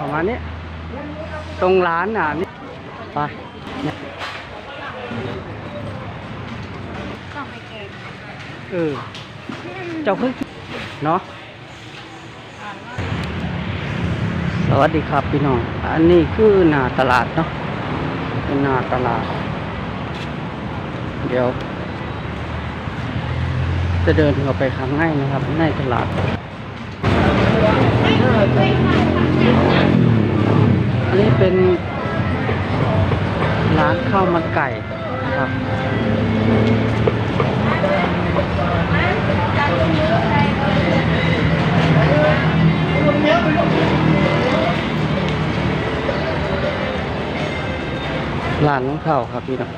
ประมาณนี้ ตรงร้านน่ะนี่ไปเออเจ้าเพิ่งเนาะสวัสดีครับพี่น้อง อันนี้คือหน้าตลาดเนาะเป็นหน้าตลาด เดี๋ยว จะเดินเข้าไปข้างในนะครับ ในตลาด เป็นร้านข้าวมันไก่นะครับร้านรองเท้าครับพี่น้อง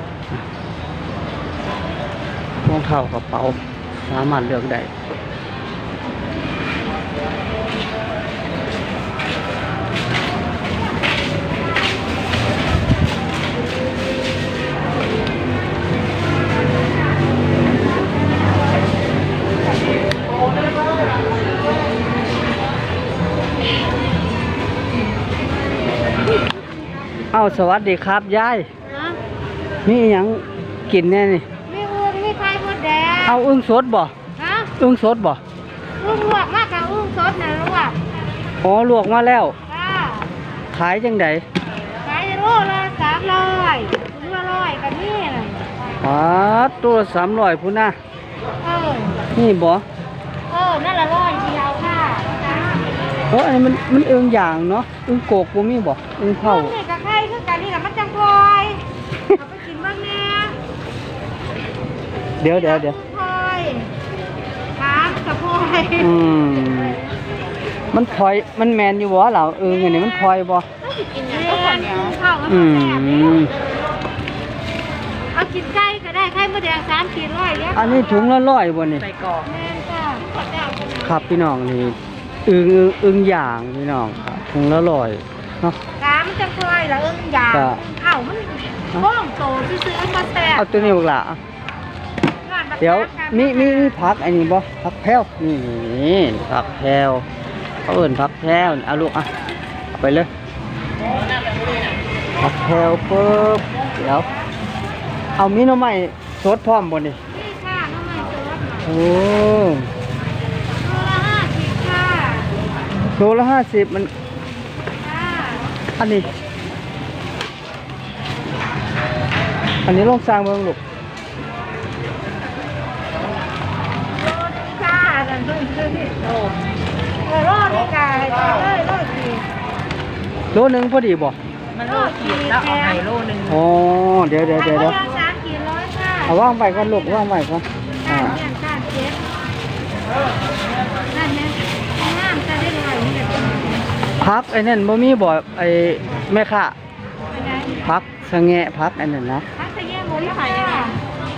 รองเท้ากระเป๋าสามารถเลือกได้ สวัสดีครับยายฮะมีอหยังกินแน่นี่ มีอึ้งมีไข่มดแดงเอาอึ้งสดบ่ฮะอึ้งสดบ่อึ้งลวกมากกับอึ้งสดนะลวกอ๋อลวกมาแล้วค่ะขายจังไดขายโลละสามร้อยถุงละร้อยกันนี่น่ะอ๋อตัวสามร้อยพุ่นนะเออ นี่บ่เออ นั่นละร้อยเดียวค่ะโอ้อันนี้มันมันอึ้งอย่างเนาะอึ้งโกกบ่มีบ่อึ้งเท่าเผานี่ เดี๋ยวเดี๋ยวเดี๋ยวพลอยถามกับพลอยอืมมันพลอยมันแมนอยู่บ่เหล่าอึ้งอันนี้มันพลอยบ่กินอย่างก็ข้าวเหนียวข้าวมันอืแซ่บมนี่เอากินไก่ก็ได้ไข่มดแดงสามขีดร้อยเลี้ยงอันนี้ถุงละร้อยบ่นี่แม่นจ้ะครับพี่น้องนี่อึ้งอึ้งอึ้งอย่างพี่น้องครับถุงละร้อยเนาะกามันจังพลอยละเอิ้งยางก็เอ้ามันบ้องโตซื้อๆมาแซ่บเอาตัวนี้บักหล่ะ เดี๋ยวมีมีมีผักอันนี้บ่ผักแพรวนี่นี่ผักแพรวเขาเอิ่นผักแพรวเอาลูกอะเอาไปเลยผักแพรวปุ๊บเดี๋ยวเอามีหน่อไม้สดพร้อมบ่นี่นี่ค่ะน้ำมันสดโอ้โลละห้าสิบค่ะโลละห้าสิบมันค่ะอันนี้ อันนี้ลองสร้างเมืองลูก ค่ะนั่นเพิ่งซื้อที่โตเออโลนี่กาให้ไปเลยโลสี่โลหนึงพอดีบ่มันโลขีดแล้วเอาไห้โลนึงอ๋อเดี๋ยวเดี๋ยวเดี๋ยวเดี๋ยวสามขีดร้อยค่ะเอาว่างไปก่อนลูกว่างไปก่อนก้าอ่านเนี่ยก้านเจ็ดนั่นเนี่ยงามจะได้ลอยนี่แหละพักไอ้นั่นบ่มีบ่ไอ้แม่ค้าเป็นไงพักสะแงะพักอันนั้นนะพักจะแย่งโมที่ขายยังไง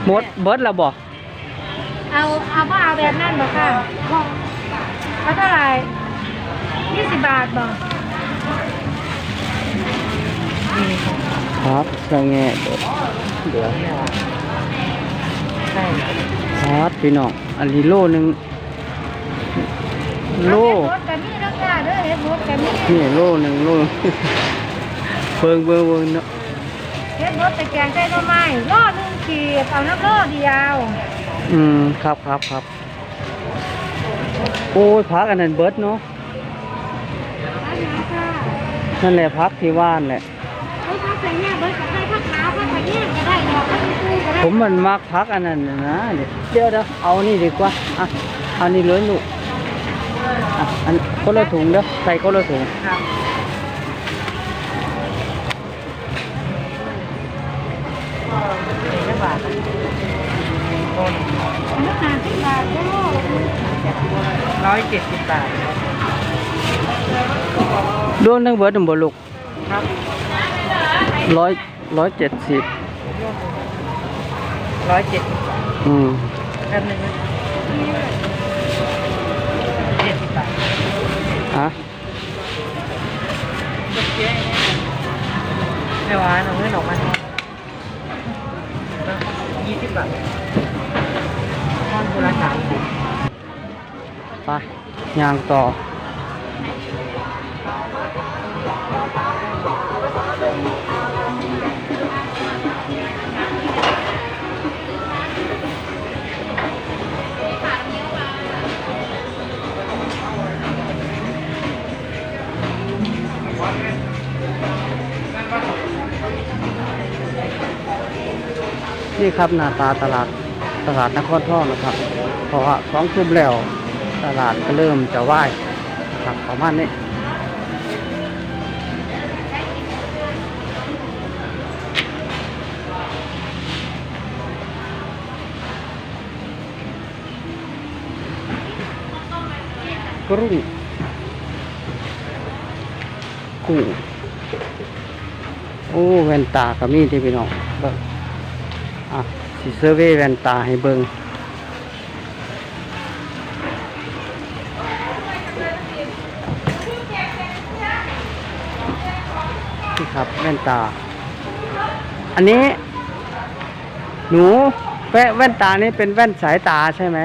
หมดเบิดแล้วบ่ เอาเอาว่าเอาแบบนั้นบ่ค่ะเอาเท่าไหร่ยี่สิบบาทบ่พักสะแงะเบิดเดี๋ยวพักพี่น้องอันนี้โลหนึงโลเอาเฮ็ดรถกันนี่แล้วค่ะเด้อเฮ็ดรถกันนี่นี่โลหนึงโลเบิ่งเบิ่งเบิ่งเนาะ เฮ็ดรถไปแกงใส่หน่อไม้โลหนึงขีดเอาน้ำโลเดียวอืมครับครับครับโอ้ยพักอันนั้นเบิดเนาะอันนี้ค่ะนั่นแหละพักที่ว่านแหละเอาพักใส่เนี่ยเบิดกับใส่ผักขาวผักกระเทียมก็ได้ดอกผักกูก็ได้ผมมันมักพักอันนั้นน่ะนะเดี๋ยวเดี๋ยวเอานี่ดีกว่าอะเอานี่เลยลูกอะอันคนละถุงเด้อใส่คนละถุงน้ ร้อยเจ็ดสิบบาทโดนทั้งเบิดทั้งบ่ลูกครับร้อยร้อยเจ็ดสิบร้อยเจ็ดอืมแป๊บนึงนะเจ็ดสิบบาทอะไม่หวานเอาเงินออกมายี่สิบบาทห้องคุณละสามสิบ ปะยางต่อ นี่ครับหน้าตาตลาดตลาดนครท่อนะครับเพรสองทุ่มแล้ว ตลาดก็เริ่มจะไหว้ครับประมาณนี้กรุ้งกุ้งโอ้แว่นตาก็มีที่พี่น้องเบิ่งอะสิเซอร์เวแว่นตาให้เบิ่ง ครับแว่นตา อันนี้ หนูแว่นแว่นตานี่เป็นแว่นสายตาใช่ไหม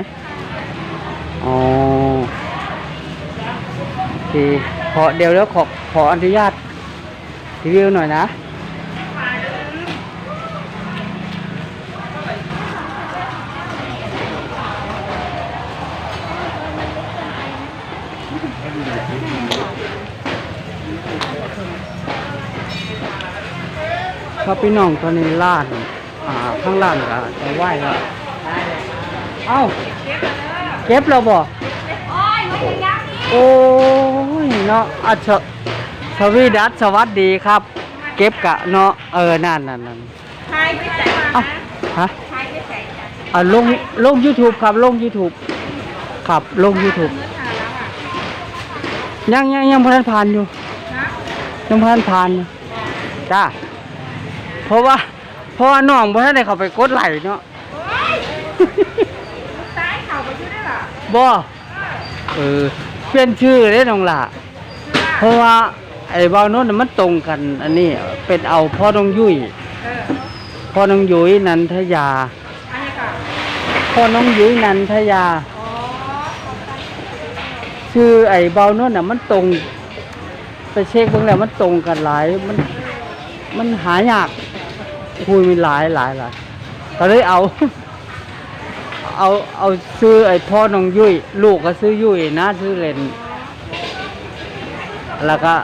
อ๋อโอเคขอเดี๋ยวแล้วขอขออนุญาตรีวิวหน่อยนะ ครับพี่น้องตอนนี้ล้านอ่าข้างล่างก็จะไหว้แล้วเอ้าเก็บแล้วบ่โอ้ยเนาะอัชสวีดัสสวัสดีครับ เก็บกะเนาะเออนั่นนั่นนั่นทายไปใส่เอ้าฮะทายไปใส่จ้ะอ่าลงลง YouTube ครับลง YouTube ครับลง YouTube เมื่อทาแล้วอะยังยังยังพทันผ่านอยู่นะยังพทันผ่านอยู่จ้า เพราะว่าเพราะว่าน้องบ่ทันได้เข้าไปกดไลค์เนาะโอ้ยตายเข่าไปชื่อได้หรอบ่เออเปลี่ยนชื่อเด้น้องล่ะ เพราะว่าไอ้บาวโน้นน่ะมันตรงกัน อันนี้เป็นเอาพ่อน้องยุ้ยเออพ่อน้องยุ้ยนันทยาอันนี้ก่อนพ่อน้องยุ้ยนันทยาอ๋อชื่อไอ้บาวโน้นน่ะ มันตรง ไปเช็คเบิ่งแล้วมันตรงกันหลายมันมันหายาก คุยมีหลายหลายหลายก็เลยเอา เอาเอาซื้อไอ้พ่อน้องยุ้ยลูกก็ซื้อยุ้ยนะซื้อเล่นแล้วก็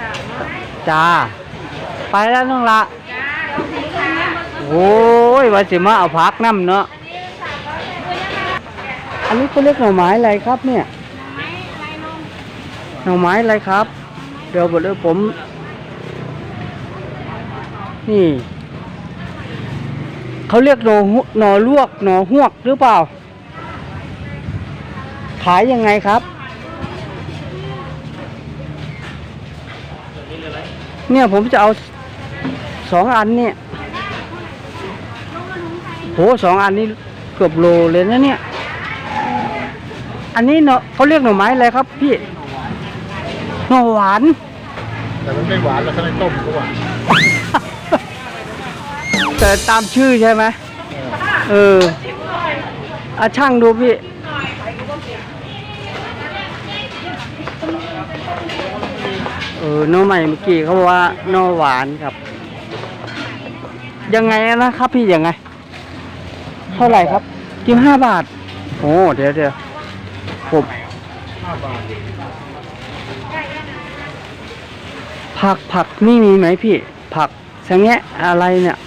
จ่ามเนาะจ้าไปแล้วน้องละโอ้ยว่าสิมาเอาพักน้ำเนาะอันนี้เขาเรียกหน่อไม้อะไรครับเนี่ยหน่อไม้อะไรครับ เดี๋ยวเดี๋ยวผม นี่ เขาเรียกหนอหนอลวกหนอหวกหรือเปล่า ขายยังไงครับ เนี่ยผมจะเอาสองอันเนี่ยโหสองอันนี้เกือบโลเลยนะเนี่ย อันนี้เนาะเขาเรียกหน่อไม้อะไรครับ พี่หน่อหวาน แต่มันไม่หวานแล้วข้างในต้มก็หวาน แต่ตามชื่อใช่ไหมเอออาช่างดูพี่ เออน่อใหม่เมื่อกี้เขาบอกว่าน่อหวานครับ ยังไงนะครับพี่ยังไง เท่าไหร่ครับกิมห้าบาท โอ้เดี๋ยวเดี๋ยวผมผักผักนี่มีไหมพี่ ผักสังแงะอะไรเนี่ย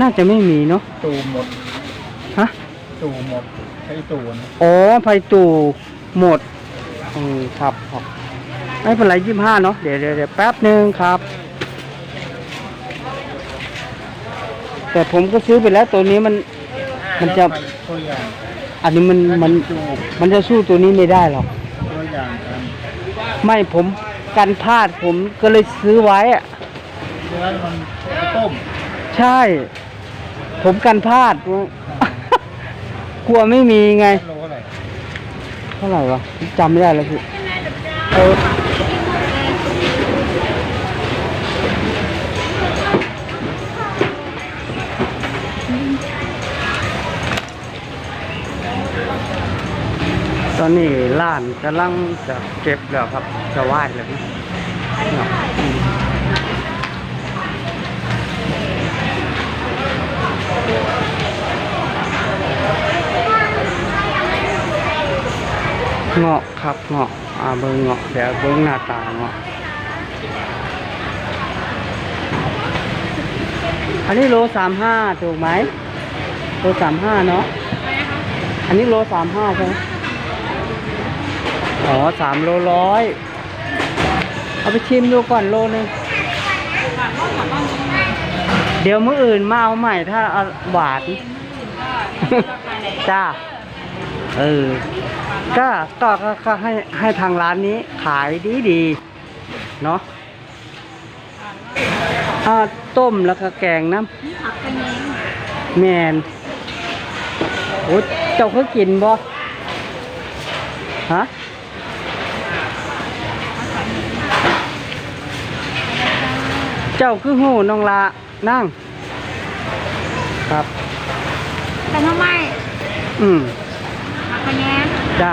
น่าจะไม่มีเนาะตูหมดฮะตูหมดใช้ตูนะอ๋อไฟตู่หมดอืมครับครับไม่เป็นไรยี่ห้าเนาะเดี๋ยวเดี๋ยวเดี๋ยวแป๊บหนึ่งครับ แต่ผมก็ซื้อไปแล้วตัวนี้มัน มันจะตัวอย่างอันนี้มันมันตูมันจะสู้ตัวนี้ไม่ได้หรอก ตัวอย่างกันไม่ผมกันพลาดผมก็เลยซื้อไว้อะเนื้อมันต้ม ใช่ ผมกันพลาด กลัวไม่มีไง โลเท่าไหร่เท่าไหร่วะจำไม่ได้แล้วพี่เออตอนนี้ล้านกำลังจะเก็บแล้วครับ จะไหว้แล้วนะ เงาะครับเงาะอ่าเบิ้งเงาะเดี๋ยวเบิ้งหน้าตาเงาะอันนี้โลสามห้าถูกไหมโลสามห้าเนาะอันนี้โลสามห้าใช่ไหมอ๋อสามโลร้อยเอาไปชิมดูก่อนโลนึงเดี๋ยวมื้ออื่นมาเอาใหม่ถ้าเอาหวานจ้า เออ ก็ก็ก็ก็ให้ให้ทางร้านนี้ขายดีดีๆเนาะอ่าต้มแล้วก็แกงน้ผักกระเนียงำแมนโอ้เจ้าเคยกินบ่ฮะเจ้าคือหูน้องละนั่งครับแต่ทำไม อืม ผักกระเนียง จ้า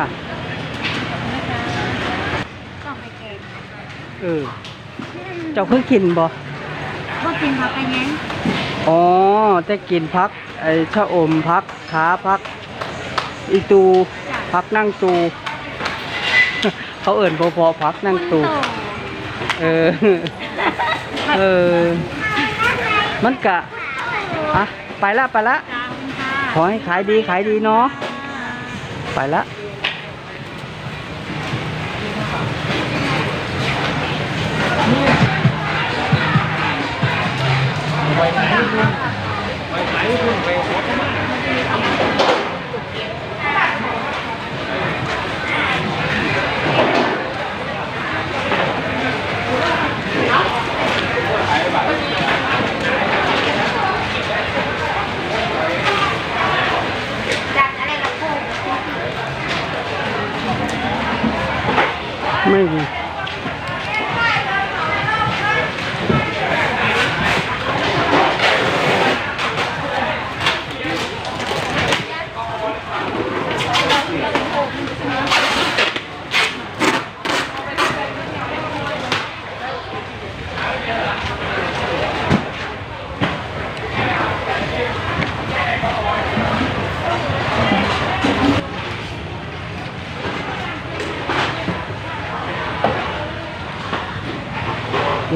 ต้องไปแกงเออเจ้าเคยกินบ่ก็กินผักกระเนียงอ๋อจะกินพักไอ้ชะอมพักขาพัก อีตูพักนั่งตู เขาเอิ่นพอพอๆพักนั่งตู เออ เออ มันกะอะไปละไปละจ้าคุณค่ะขอให้ขายดีขายดีเนาะไปละ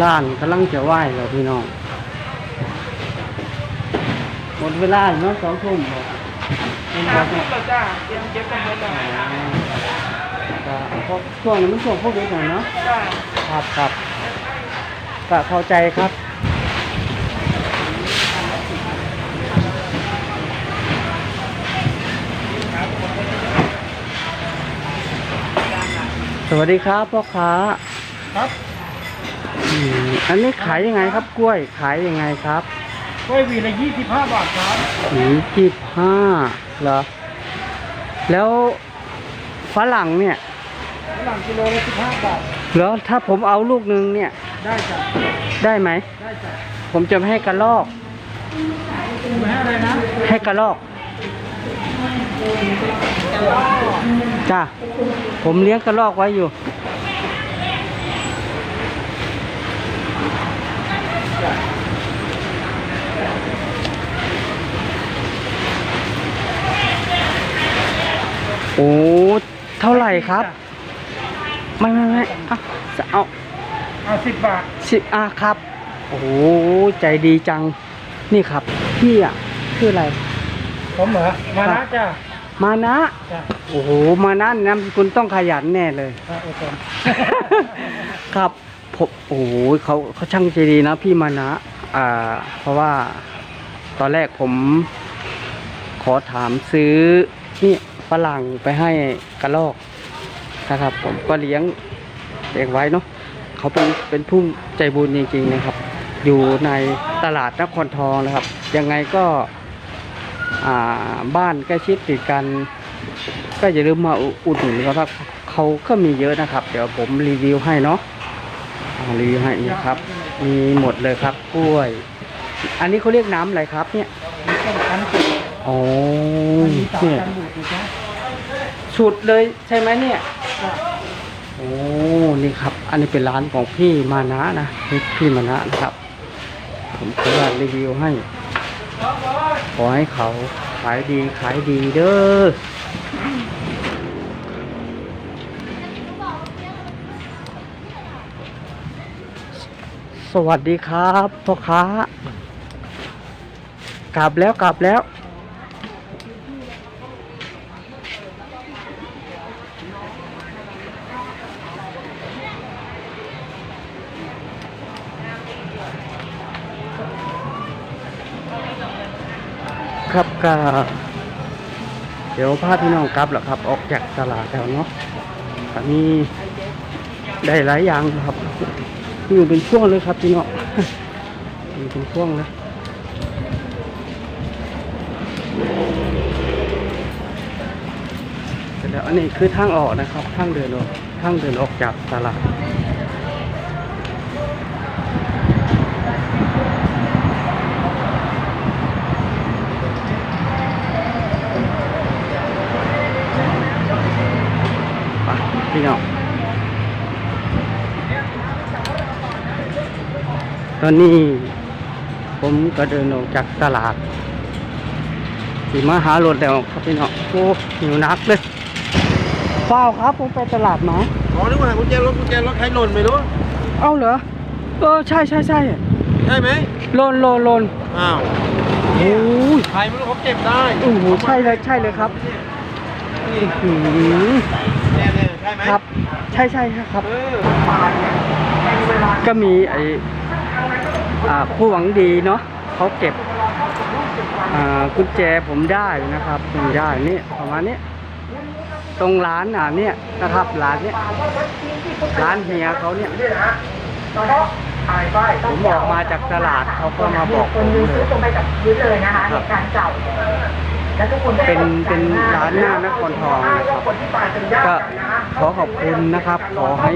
ร้านกำลังจะไหว้แล้วพี่น้องหมดเวลาแล้วเนาะสองทุ่มบอกเป็นแบบเนี่ยเราจ้าเตรียมเก็บกันเลยจ้าก็เพราะช่วงนี้มันช่วงโควิดหน่อยเนาะจ้าครับครับก็เข้าใจครับสวัสดีครับพ่อค้าครับ อืมอันนี้ขายยังไงครับกล้วยขายยังไงครับกล้วยหวีละยี่สิบห้าบาทครับหืมสิบห้าเหรอ แล้วฝรั่งเนี่ยฝรั่งกิโลละสิบห้าบาทแล้วถ้าผมเอาลูกหนึงเนี่ย ได้จ้ะได้ไหมได้จ้ะผมจะให้กระลอกไม่ให้อะไรนะให้กระลอกจ้าผมเลี้ยงกระลอกไว้อยู่ อ้เท่าไหร่ครับ ไม่ไม่ไม่เอาจะเอาเอาสิบบาทสิบอาครับ โอ้โหใจดีจัง นี่ครับ พี่อะชื่ออะไร ผมเหรอมานะจ้ามานะจ้าโอ้โห มานะนามสกุลต้องขยันแน่เลยครับโอเคครับผมโอ้โหเขาเขาช่างใจดีนะพี่มานะ อ่า เพราะว่าตอนแรกผมขอถามซื้อนี่ ฝรั่งไปให้กระลอกนะครับ ผมก็เลี้ยงเลี้ยงไว้เนาะเขาเป็นเป็นผู้ใจบุญจริงๆนะครับ อยู่ในตลาดนครทองนะครับ ยังไงก็อ่าบ้านใกล้ชิดติดกัน ก็อย่าลืมมาอุอุดหนุนเขาครับเขาก็มีเยอะนะครับ เดี๋ยวผมรีวิวให้เนาะอ่ารีวิวให้นี่ครับ มีหมดเลยครับกล้วย อันนี้เขาเรียกน้ำอะไรครับเนี่ยมีต้นพันธุ์อ๋อมีสามเนี่ยพันบุตรนะ สุดเลยใช่ไหมเนี่ยโอ้นี่ครับ อันนี้เป็นร้านของพี่มานะนะพี่มานะนะครับ ผมขอรีวิวให้ขอให้เขาขายดีขายดีเด้อสวัสดีครับพ่อค้ากลับแล้วกลับแล้ว ครับก็เดี๋ยวพาพี่น้องกลับแล้วครับ ออกจากตลาดแล้วเนาะอันนี้ได้หลายอย่างครับอยู่เป็นช่วงเลยครับพี่น้องอยู่เป็นช่วงเลยเสร็จแล้วอันนี้คือทางออกนะครับ ทางเดินออกทางเดินออกจากตลาด ตอนนี้ผมก็เดินออกจากตลาดสีมาหารถแล้วครับพี่น้องโอ้หิวนักเลยเปล่าครับผมไปตลาดมาอ๋อนึกว่ากุญแจรถกุญแจรถใครหล่นไม่รู้เอ้าเหรอเออใช่ใช่ใช่ใช่ไหมโลนโลนโลนอ้าวโอ้ยใครไม่รู้เขาเก็บได้โอ้โหใช่เลยใช่เลยครับอื้อหือเนี่ยเนี่ยใช่ไหมครับ ใช่ใช่ครับเออก็มีไออ่า ผู้หวังดีเนาะเขาเก็บอ่ากุญแจผมได้นะครับผมได้นี่ประมาณนี้ตรงร้านอะเนี่ยนะครับร้านเนี้ยร้านเฮียเขาเนี่ยผมออกมาจากตลาดเขาก็มาบอกผมเลยลงไปกับพื้นเลยนะคะครัเหบตุการณ์เก่าแล้วทุกคนเป็นเป็นร้านหน้านครทองนะครับคนที่ตายเป็นญาติก็กันนะขอขอบคุณนะครับ ขอให้